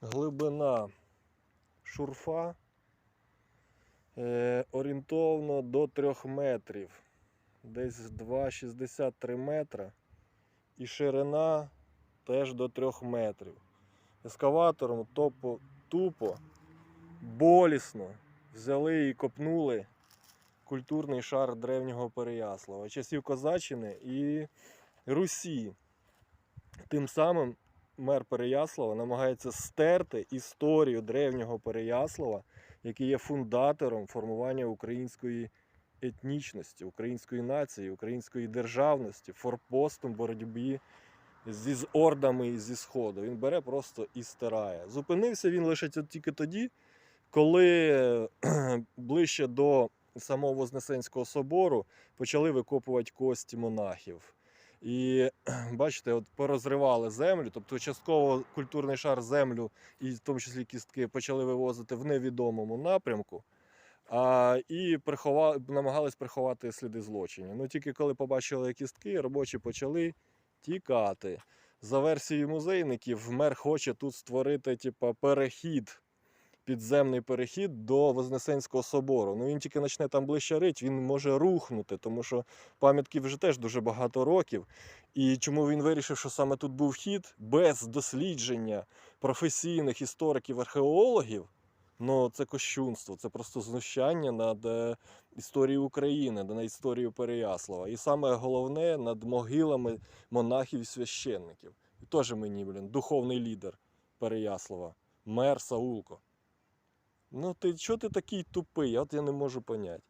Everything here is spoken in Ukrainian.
глибина шурфа е, орієнтовно до 3 метрів. Десь 2,63 метра. І ширина теж до 3 метрів. Ескаватором топо, тупо, болісно взяли і копнули культурний шар древнього Переяслава, часів Козаччини і Русі. Тим самим мер Переяслава намагається стерти історію древнього Переяслава, який є фундатором формування української етнічності, української нації, української державності, форпостом боротьбі зі ордами і зі сходу. Він бере просто і стирає. Зупинився він лише тільки тоді, коли ближче до самого Вознесенського собору почали викопувати кості монахів. І бачите, от порозривали землю, тобто частково культурний шар землю, і в тому числі кістки, почали вивозити в невідомому напрямку. А, і прихова... намагались приховати сліди злочинів. Ну тільки коли побачили кістки, робочі почали тікати. За версією музейників, мер хоче тут створити типа, перехід, підземний перехід до Вознесенського собору. Ну він тільки почне там ближче рить, він може рухнути, тому що пам'ятки вже теж дуже багато років. І чому він вирішив, що саме тут був хід без дослідження професійних істориків, археологів. Ну, це кощунство, це просто знущання над е, історією України, над історією Переяслава. І саме головне над могилами монахів і священників. І теж мені, блін, духовний лідер Переяслава, мер Саулко. Ну, ти чого ти такий тупий? От я не можу поняти.